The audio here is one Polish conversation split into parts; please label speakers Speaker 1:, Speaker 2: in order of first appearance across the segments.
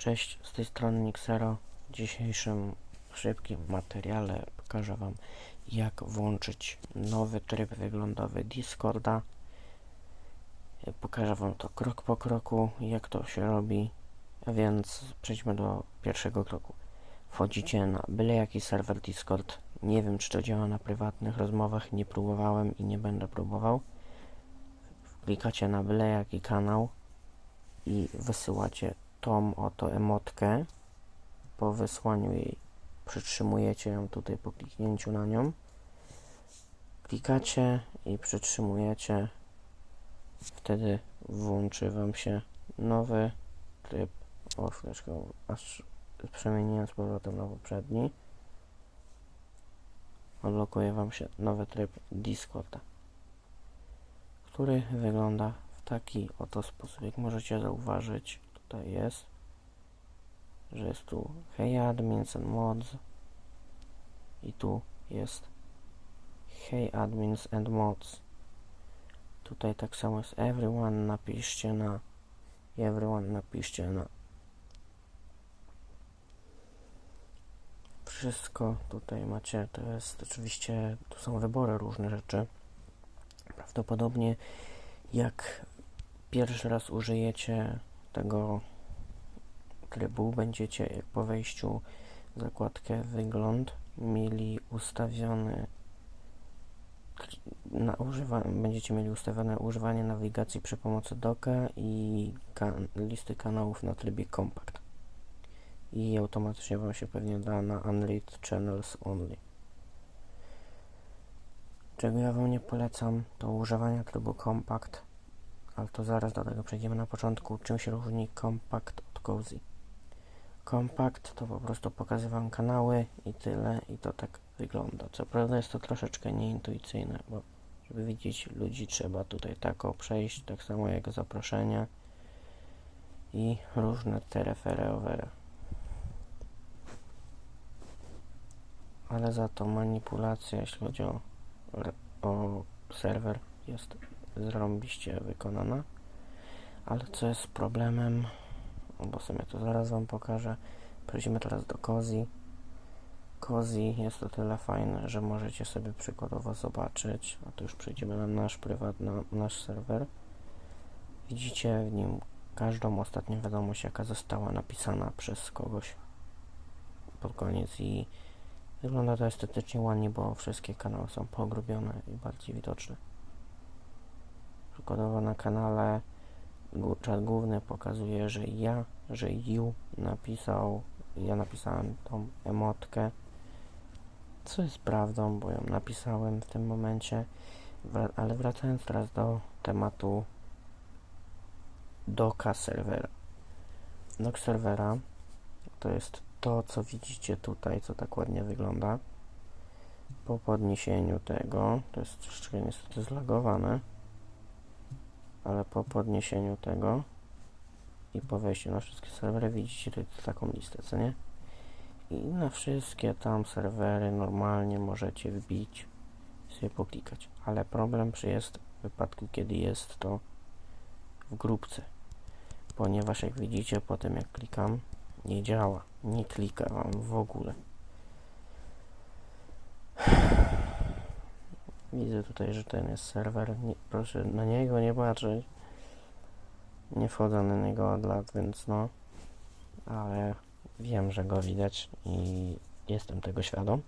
Speaker 1: Cześć, z tej strony Nixero. W dzisiejszym szybkim materiale pokażę Wam jak włączyć nowy tryb wyglądowy Discorda. Pokażę Wam to krok po kroku, jak to się robi, a więc przejdźmy do pierwszego kroku. Wchodzicie na byle jaki serwer Discord. Nie wiem, czy to działa na prywatnych rozmowach, nie próbowałem i nie będę próbował. Klikacie na byle jaki kanał i wysyłacie tą oto emotkę. Po wysłaniu jej przytrzymujecie ją tutaj po kliknięciu na nią. Klikacie i przytrzymujecie. Wtedy włączy Wam się nowy tryb. O, chwileczkę, aż przemieniłem z powrotem na poprzedni. Odblokuje Wam się nowy tryb Discorda, który wygląda w taki oto sposób. Jak możecie zauważyć, tutaj jest, że jest tu Hey Admins and Mods i tu jest Hey Admins and Mods. Tutaj tak samo jest Everyone, napiszcie na Everyone, napiszcie na wszystko tutaj macie, to jest oczywiście, tu są wybory różne rzeczy. Prawdopodobnie jak pierwszy raz użyjecie tego trybu, będziecie po wejściu w zakładkę wygląd mieli ustawiony na używa będziecie mieli ustawione używanie nawigacji przy pomocy doka i kan listy kanałów na trybie compact i automatycznie Wam się pewnie da na Unread Channels Only. Czego ja Wam nie polecam, to używanie trybu Compact, ale to zaraz do tego przejdziemy na początku. Czym się różni Compact od Cozy? Compact to po prostu pokazuję Wam kanały i tyle, i to tak wygląda. Co prawda jest to troszeczkę nieintuicyjne, bo żeby widzieć ludzi trzeba tutaj tak przejść, tak samo jak zaproszenia i różne te refery overy. ale za to manipulacja, jeśli chodzi o, o serwer, jest zrobiście wykonana. Ale co jest problemem, bo sobie to zaraz Wam pokażę. Przejdźmy teraz do Cozy. Cozy jest to tyle fajne, że możecie sobie przykładowo zobaczyć, a tu już przejdziemy na nasz prywatny, nasz serwer. Widzicie w nim każdą ostatnią wiadomość, jaka została napisana przez kogoś pod koniec i Wygląda to estetycznie ładnie, bo wszystkie kanały są pogrubione i bardziej widoczne. Przykładowo na kanale czat główny pokazuje, że ja, że you napisał, ja napisałem tą emotkę, co jest prawdą, bo ją napisałem w tym momencie, ale wracając teraz do tematu doka serwera. Dok serwera to jest to, co widzicie tutaj, co tak ładnie wygląda, po podniesieniu tego, to jest troszeczkę niestety zlagowane, ale po podniesieniu tego i po wejściu na wszystkie serwery widzicie tutaj taką listę, co nie? I na wszystkie tam serwery normalnie możecie wbić sobie poklikać, ale problem jest w wypadku, kiedy jest to w grupce, ponieważ jak widzicie po tym jak klikam, nie działa. Nie klika wam w ogóle. Widzę tutaj, że ten jest serwer. Nie, proszę na niego nie patrzeć. Nie wchodzę na niego od lat, więc no. Ale wiem, że go widać i jestem tego świadom.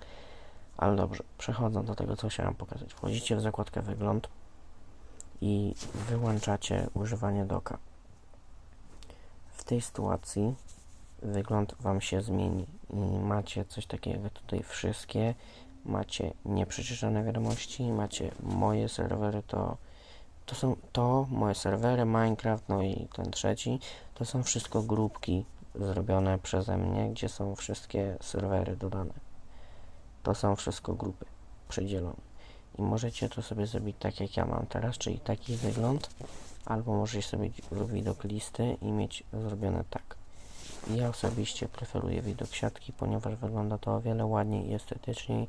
Speaker 1: Ale dobrze, przechodząc do tego, co chciałem pokazać. Wchodzicie w zakładkę wygląd i wyłączacie używanie doka. W tej sytuacji wygląd Wam się zmieni. I macie coś takiego tutaj wszystkie, macie nieprzeczyszczone wiadomości, macie moje serwery, to to są to, moje serwery, Minecraft, no i ten trzeci, to są wszystko grupki zrobione przeze mnie, gdzie są wszystkie serwery dodane. To są wszystko grupy przedzielone. I możecie to sobie zrobić tak jak ja mam teraz, czyli taki wygląd, albo możecie sobie zrobić widok listy i mieć zrobione tak. Ja osobiście preferuję widok siatki, ponieważ wygląda to o wiele ładniej i estetycznie.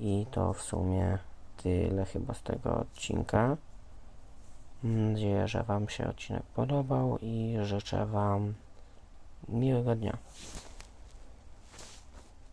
Speaker 1: I to w sumie tyle chyba z tego odcinka. Mam nadzieję, że Wam się odcinek podobał i życzę Wam Miłego dnia.